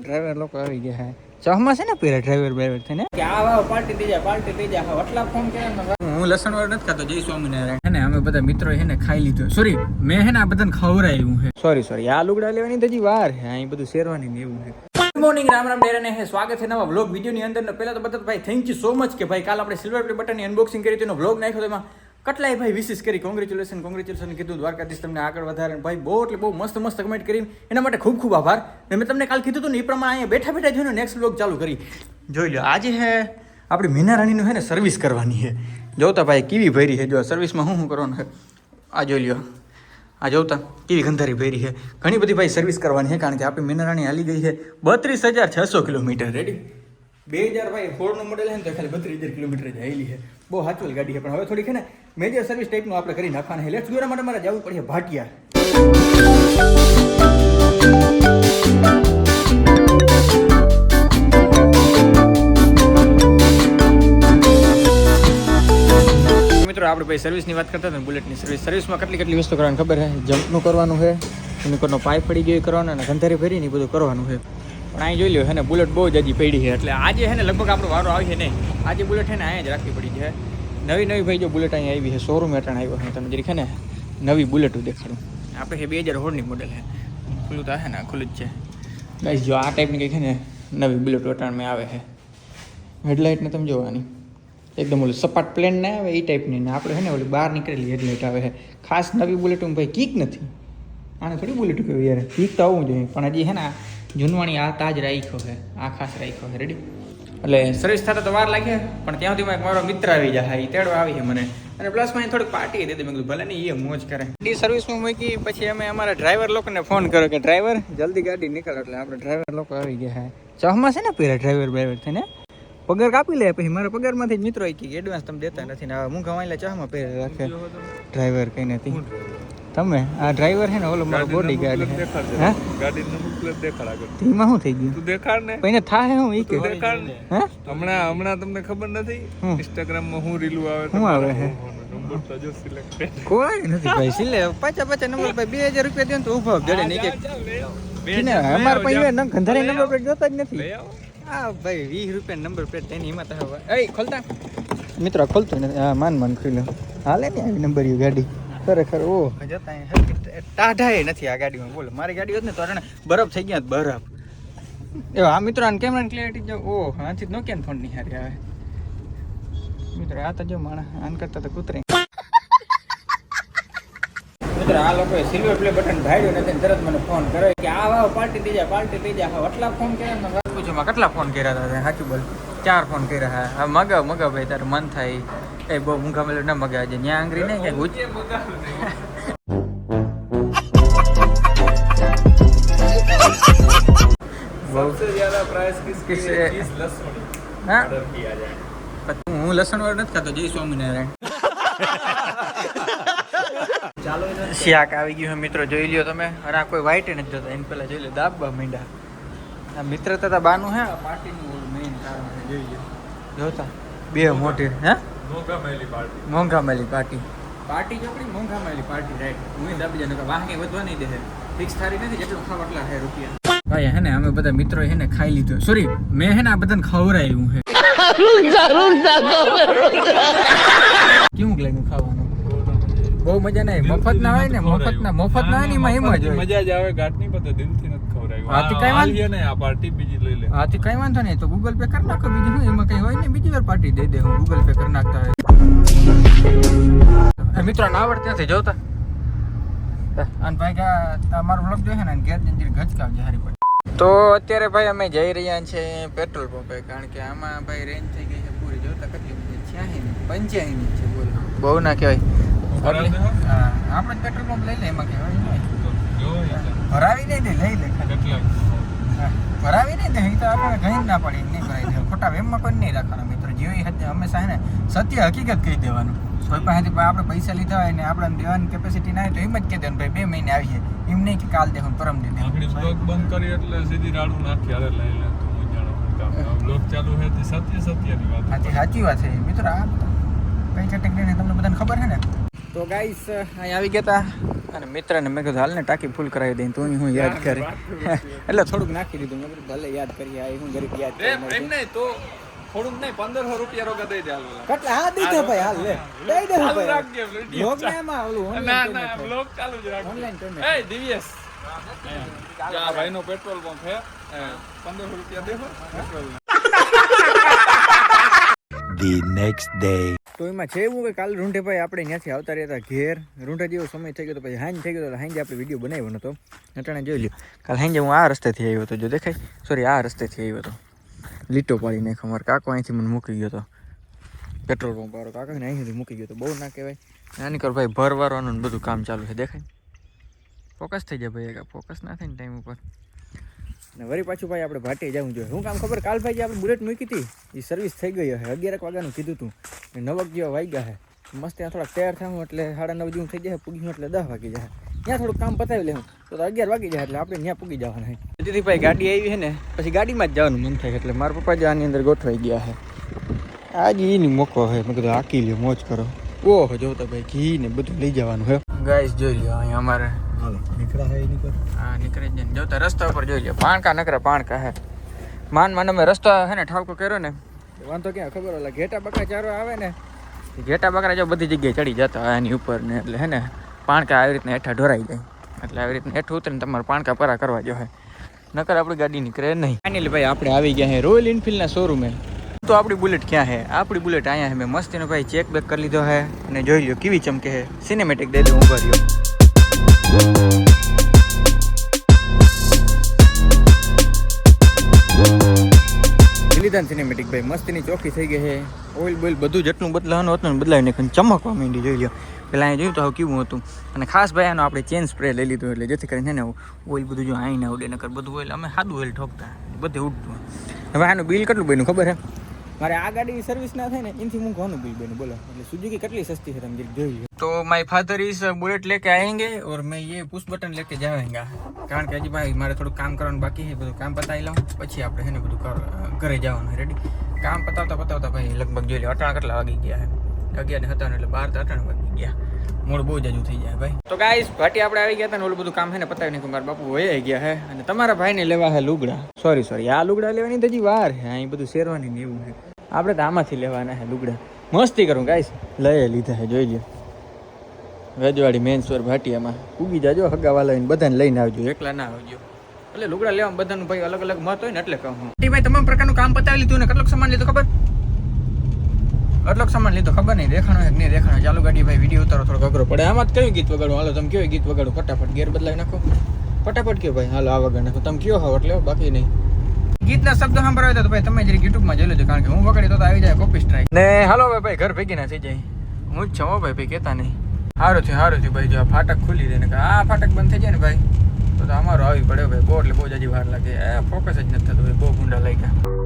Driver લોકો આવી ગયા ચોમાસ ચહમાં છે ને પેલા ડ્રાઈવર ડ્રાઈવર થઈને? પાર્ટી થઈ જાય પાર્ટી થઈ જાય. આટલા ફોન કે હું લસણ વાળો નથી ખાતો જય સ્વામિનારાયણ. અને અમે બધા મિત્રો છે ને ખાઈ લીધું. સોરી મેં હે ને આ બધાને ખવડાવ્યું હે. સોરી સોરી આ લુગડા લેવાની હજી વાર હે અહીં બધું શેરવાની ને એવું છે મોર્નિંગ રામ રામ ડેરાને હે સ્વાગત છે નવા વ્લોગ વિડીયોની અંદર. પહેલા તો બધા ભાઈ થેન્ક યુ સો મચ કે ભાઈ કાલ આપણે સિલ્વર પ્લે બટનની અનબોક્સિંગ કરી તેનો વ્લોગ નાખ્યો તો એમાં. કેટલાય ભાઈ વિશેષ કરી કોંગ્રેચ્યુલેશન કોંગ્રેચ્યુલેશન કીધું, દ્વારકાધીશ, તમને આગળ વધારે. ભાઈ બહુ એટલે બહુ મસ્ત મસ્ત કમેન્ટ કરી. એના માટે ખૂબ ખૂબ આભાર. ને મેં તમને કાલ કીધું હતું ને, એ પ્રમાણે અહીંયા બેઠા બેઠા જોઈને નેક્સ્ટ બ્લોગ ચાલુ કરી. જોઈ લો આજે હે, આપણી મીના રાણીનું હે ને સર્વિસ કરવાની છે જોતા ભાઈ કેવી ભરી છે જો સર્વિસમાં શું શું કરવાનું છે આ જોઈ લ્યો, આ જોતા કેવી ગંધારી ભરી છે ઘણી બધી ભાઈ સર્વિસ કરવાની છે કારણ કે આપણી મીના રાણી હાલી ગઈ છે બત્રીસ હજાર છસો કિલોમીટર. રેડી બે હજાર ભાઈ ફોરનું મોડેલ છે ને, તો ખાલી બત્રીસ હજાર કિલોમીટર જ આવેલી છે બહુ સાચું ગાડી છે પણ હવે થોડીક છે ને મેજર સર્વિસ ટાઈપનું આપણે કરી નાખવાના છે. લેટ્સ ગો માટે મારે જવું પડશે ભાટિયા. મિત્રો, આપણે ભાઈ સર્વિસની વાત કરતા હતા બુલેટની સર્વિસ સર્વિસમાં કેટલી કેટલી વસ્તુ કરવાની ખબર છે? જમ્પનું કરવાનું છે યુનિકોર્નનો પાઇપ પડી ગયો કરવાનો અને ગંધારી ભરી ને એ બધું કરવાનું છે. પણ અહીં જોઈ લો છે ને બુલેટ બહુ જ હજી પડી છે. એટલે આજે છે ને, લગભગ આપણો વારો આવશે નહીં. આજે બુલેટ છે ને, અહીંયા જ રાખવી પડી છે. નવી નવી ભાઈ જો બુલેટ અહીંયા આવી છે શોરૂમ હેઠળ આવ્યો છે તમે જરીક છે ને નવી બુલેટ દેખાડું. આપણે છે બે હજાર સોળની મોડેલ છે. ખુલ્લું તો હે ને ખુલ્લું જ છે. ગાઈસ જો આ ટાઈપની કંઈક છે ને નવી બુલેટ વટાણમાં આવે છે. હેડલાઇટને તમે જોવાની. એકદમ ઓલું સપાટ પ્લેન ના આવે એ ટાઈપની ને આપણે છે ને ઓલી બહાર નીકળેલી હેડલાઇટ આવે છે. ખાસ નવી બુલેટમાં ભાઈ કીક નથી. આને થોડી બુલેટ કહેવાય યાર. કીક તો આવવું જોઈએ પણ હજી છે ને જૂનવાણી આ તાજ રાખ્યો છે. આ ખાસ રાખ્યો છે. રેડી એટલે સર્વિસ થતા તો વાર લાગે પણ ત્યાં સુધી મારો મિત્ર આવી જાય એ તેડવા આવી છે મને. અને પ્લસમાં થોડીક પાર્ટી દે મેં કીધું ભલે ને એ મોજ કરે. એ સર્વિસમાં મૂકી પછી અમે અમારા ડ્રાઈવર લોકોને ફોન કર્યો કે ડ્રાઈવર જલ્દી ગાડી નીકળો. એટલે આપણે ડ્રાઈવર લોકો આવી ગયા છે ચહમાં છે ને પેલા ડ્રાઈવર ડ્રાઈવર થઈને? પગાર કાપી લે પછી મારા પગારમાંથી જ મિત્રો કે એડવાન્સ તમે દેતા નથી ને હું કમાઈ લે ચામાં પહેરે રાખે. ડ્રાઈવર કંઈ નથી. તમે? આ ડ્રાઈવર છે ને ઓલો મારો બોડી ગાર્ડ છે. હે? ગાડી નંબર પ્લેટ દેખાડ આગળ. ધીમા શું થઈ ગયું? તું દેખાડ ને. પછી થાય હું ઈ કે. દેખાડ ને. હે? હમણાં હમણાં તમને ખબર નથી? હું? ઇન્સ્ટાગ્રામમાં હું રીલું આવે હું આવે હે? નંબર તો જો સિલેક્ટ કોઈ નથી ભાઈ સિલે પાછા પાછા નંબર ભાઈ બે હજાર રૂપિયા દે ને તો ઊભો જડે નહીં કે અમારે પાસે એ ગંધારી નંબર પ્લેટ જોતા જ નથી. આવો. હા ભાઈ વીસ રૂપિયા નંબર પ્લેટ તેની એમાં તો હવે. એ ખોલતા. મિત્રો ખોલતો નથી. હા માન માન ખુલ્યો હાલે ને આવી નંબર યુ ગાડી. ખરેખર ઓ. જતા ટાઢાએ નથી આ ગાડીમાં બોલો. મારી ગાડી હોત ને તો બરફ થઈ ગયા બરફ. એવો આ મિત્રો આને કેમેરા ક્લિયરિટી જો ઓ આથી નોકિયા ફોનની હારી આવે. મિત્રો આ તો જો માણસ આન કરતા તો કૂતરે મિત્રો આ લોકોએ સિલ્વર પ્લે બટન ભાડ્યું નથી તરત મને ફોન કરે કે આ વાવ પાર્ટી થઈ જાય પાર્ટી થઈ જાય આટલા ફોન કર્યા ને વાત પૂછો માં કેટલા ફોન કર્યા હતા સાચું બોલ ચાર ફોન કર્યા હા હવે મગાવ મગાવ ભાઈ તારે મન થાય. એ બહુ મૂંઘા મેલું ના મગાવે છે ત્યાં આંગરી નહીં કે ગુજ હું? લસણ વાળું નથી ખાતો જય સ્વામિનારાયણ. શાક આવી ગયું મિત્રો જોઈ લ્યો તમે. અને કોઈ વાઈટ નથી જોતા એને પેલા જોઈ લો દાબવા મીંડા આ મિત્રતા બાનું હે? પાર્ટીનું જોઈ લ્યો. જોતા? બે મોટી હે? મોંઘામેલી પાર્ટી પાર્ટી ચોકડી મોંઘામેલી પાર્ટી રાઈટ હું દાબી જાનું કે વાહકે વધવા નહીં દે ફિક્સ થારી નથી જેટલું ખાવ એટલા હે રૂપિયા ભાઈ હે ને અમે બધા મિત્રો હે ને ખાઈ લીધો સોરી મેં હે ને આ બધાને ખવરાયું હે કેવું લાગ્યું ખાવાનું બહુ મજા નહીં. મફત ના હોય ને મફત ના મફત ના હોય ને એમાં એમ જ હોય. મજા જ આવે ગાંઠ નહીં દિલથી નથી ખવડાવ્યું હા, તે કાંઈ વાંધો- નહીં આ પાર્ટી બીજી લઈ લે. આથી કઈ વાંધો નહીં તો ગૂગલ પે કરી નાખો બીજું શું? એમાં કઈ હોય ને બીજી વાર પાર્ટી દઈ દે હું ગૂગલ પે કરી નાખતા હોય. મિત્રો ના આવડતી નથી જોતા. અને ભાઈ કે તમારો વ્લોગ જોઈએ ને ઘેર જંજીર ગચકાવજે હારી પડે. તો અત્યારે ભાઈ અમે જઈ રહ્યા છે પેટ્રોલ પંપે કારણ કે આમાં ભાઈ રેન્જ થઈ ગઈ છે પૂરી. જોતા કેટલી બધી છ્યાસી ની પંચ્યાસી ની છે બોલો. બહુ ના કહેવાય. હા આપણે પેટ્રોલ પંપ લઈ લે એમાં કહેવાય ભરાવી નહીં દે લઈ લે ભરાવી નહીં દે તો આપણે ઘણી ના પડી નહીં ભરાઈ દે. ખોટા વેમમાં કોઈ નહીં રાખવાના મિત્રો. જેવી હદ- હંમેશા સત્ય હકીકત કહી દેવાનું. કોઈ પાસેથી આપણે પૈસા લીધા હોય ને આપણે દેવાની કેપેસિટી ના હોય તો એમ જ કહી દેવાનું ભાઈ બે મહિને આવીએ. એમ નહીં કે કાલ દેવું પરમ દે બંધ કરી એટલે સીધી રાડું નાખી અરે લઈ લે બ્લોગ ચાલુ હે તે સત્ય સત્યની વાત સાચી સાચી વાત છે. મિત્રો આ કઈ કેટેગરીને તમને બધાને ખબર છે ને? તો ગાઈસ અહીં આવી ગયા હતા અને મિત્રને મેં કીધું હાલને ટાંકી ફૂલ કરાવી દઈ તું હું યાદ કરી. એટલે થોડુંક નાખી દીધું. મેં કીધું ભલે યાદ કરી આ હું ગરીબ યાદ કરી એમ નહીં તો થોડુંક નહીં પંદરસો રૂપિયા રોકા દઈ દે હાલ. કેટલા? હા દઈ દે ભાઈ હાલ લે. દઈ દે ભાઈ. રાખજે ને એમાં ઓલું ના ના બ્લોગ ચાલુ જ રાખો. એ દિવ્યેશ. આ ભાઈનો પેટ્રોલ પંપ હે. પંદરસો રૂપિયા દેખો પેટ્રોલ the next day. તો એમાં છે એવું કે કાલે રૂંઢે ભાઈ આપણે ત્યાંથી આવતા રહ્યા હતા ઘેર. રૂંઢે જેવો સમય થઈ ગયો તો પછી હાંજ થઈ ગયો તો હાંજે આપણે વીડિયો બનાવ્યો નતો. નટાણે જોઈ લ્યો. કાલ હાંજે હું આ રસ્તેથી આવ્યો હતો, જો દેખાય? સોરી આ રસ્તેથી આવ્યો હતો. લીટો પાડી નાખ્યો મારો કાકો અહીંથી મને મૂકી ગયો હતો. પેટ્રોલ પંપ વાળો કાકા ને અહીંથી મૂકી ગયો તો બહુ ના કહેવાય. નાની કર ભાઈ ભરવારવાનું બધું કામ ચાલુ છે, દેખાય? ફોકસ થઈ જાય ભાઈ ફોકસ ના થાય ને ટાઈમ ઉપર. ને વળી પાછું ભાઈ આપણે ભાટે જવું જોઈએ. હું કામ ખબર કાલ ભાઈ જે આપણે બુલેટ મૂકી હતી, એ સર્વિસ થઈ ગઈ હશે. અગિયાર વાગ્યાનું કીધું હતું ને નવક જેવા વાગ્યા હે. મસ્ત ત્યાં થોડાક તૈયાર થયું એટલે સાડા નવ જેવું થઈ જાય પૂગ્યું એટલે દસ વાગી જાય ત્યાં થોડુંક કામ પતાવી લેવું. તો અગિયાર વાગી જાય એટલે આપણે ત્યાં પૂગી જવાના છે ભાઈ ગાડી આવી છે ને, પછી ગાડીમાં જ જવાનું મન થાય એટલે મારા પપ્પા જ આની અંદર ગોઠવાઈ ગયા છે આજે એની મોકો છે મેં કીધું આકી લ્યો, મોજ કરો. ઓહો જોતા ભાઈ ઘી ને બધું લઈ જવાનું હે. ગાઈસ જોઈ લ્યો, અહીંયા અમારે હાલો. નીકળા હે એની પર હા, નીકળે જ ને. જોતા રસ્તા ઉપર જોઈ લો પાણકા નકરા પાણકા હે. માન માન અમે રસ્તા હે ને ઠાવકો કર્યો ને, વાંધો ક્યાં, ખબર ઓલા ઘેટા બકરા ચારો આવે ને ઘેટા બકરા જો બધી જગ્યાએ ચડી જતા હોય એની ઉપર ને એટલે હે ને, પાણકા આવી રીતના હેઠા ઢોરાઈ જાય. એટલે આવી રીતના હેઠું ઉતરીને તમારે પાણકા પરા કરવા જો હે. નકર આપણી ગાડી નીકળે નહીં. ફાઇનલી ભાઈ આપણે આવી ગયા હે રોયલ ઇન્ફિલ્ડના શોરૂમે તો આપણી બુલેટ ક્યાં હે? આપણી બુલેટ અહીંયા હે. મેં મસ્તીનો ભાઈ ચેક બેક કરી લીધો હે. અને જોઈ લ્યો કેવી ચમકે હે. સિનેમેટિક દે દે ઊભા રહ્યો. લીધા સિનેમેટિક ભાઈ, મસ્તીની ચોખ્ખી થઈ ગઈ છે. ઓઇલ બોઇલ બધું જેટલું બદલાવાનું હતું ને બદલાવી નાખ્યું ચમકવા માંડી જોઈ લો પેલા અહીંયા જોયું તો હવે કેવું હતું. અને ખાસ ભાઈ આનો આપણે ચેન સ્પ્રે લઈ લીધું એટલે જેથી કરીને ને, ઓઇલ બધું જો આઈને ઉડે નકર બધું ઓઇલ અમે સાદું ઓઇલ ઠોકતા, બધે ઉડતું. હવે આનું બિલ કેટલું બન્યું ખબર છે? મારે આ ગાડી સર્વિસ ના થાય ને એનાથી હું કોનું બિલ બને બોલો એટલે સુઝુકી કેટલી સસ્તી છે તમે જોઈ લો तो माई फादर इस बुलेट लेके आएँगे और मैं ये पुश बटन लेके जाएगा કારણ કે હજી ભાઈ મારે થોડું કામ કરવાનું બાકી છે બધું કામ પતાવી લઉં પછી આપણે છે ને બધું ઘરે જવાનું રેડી કામ પતાવતા પતાવતા ભાઈ લગભગ જોઈ લે અટાણા કેટલા વાગી ગયા અગિયાર ને હતા એટલે બાર તો અટાણા વાગી ગયા મોડ બહુ જાજુ થઈ જાય ભાઈ તો ગાઈસ ભાટી આપણે આવી ગયા હતા ને ઓલું બધું કામ છે ને પતાવી નાખ્યું મારા બાપુ વહી ગયા છે અને તમારા ભાઈને લેવા છે લુગડા સોરી સોરી આ લુગડા લેવાની તો હજી વાર છે અહીં બધું શેરવાની ને એવું છે આપણે તો આમાંથી લેવાના છે લુગડા. મસ્તી કરું ગાઈસ લઈ લીધા છે, જોઈ લો વેજવાડી મેન સ્વર ભાટિયામાં. ઉગી જાજો હગાવાલા બધાને લઈને આવજો, એકલા ના આવજો. એટલે લુગડા લેવા બધાનું ભાઈ અલગ અલગ મત હોય ને એટલે કહું ભાઈ તમામ પ્રકારનું કામ પતાવી લીધું ને, કેટલોક સામાન લીધો ખબર? કેટલોક સામાન લીધો ખબર નહીં, દેખાણો એક નહીં, દેખાણો ચાલુ ગાડી, ભાઈ વીડિયો ઉતારો થોડો અઘરો પડે. આમાં જ કયું ગીત વગાડું હાલો, તમે કયો ગીત વગાડું? ફટાફટ ગેર બદલાવી નાખો. ફટાફટ કયો ભાઈ? હાલો, આ વગાડ નાખો. તમે કયો હોવ એટલે બાકી નહીં. ગીતના શબ્દો સાંભળવા તો ભાઈ તમે જરી યુટ્યુબમાં જોઈ લેજો, કારણ કે હું વગાડી તો આવી જાય કોપી સ્ટ્રાઈક ને હાલો ભાઈ, ઘર ભેગી ના થઈ જાય. હું જ છું ભાઈ ભાઈ કહેતા નહીં. સારું થયું સારું થયું ભાઈ, જો આ ફાટક ખુલી રહે ને આ ફાટક બંધ થઈ જાય ને ભાઈ, તો અમારો આવી પડ્યો ભાઈ બહુ એટલે બહુ જ વાર લાગે. ફોકસ જ નથી થતું ભાઈ, બહુ ગુંડા લાગ્યા.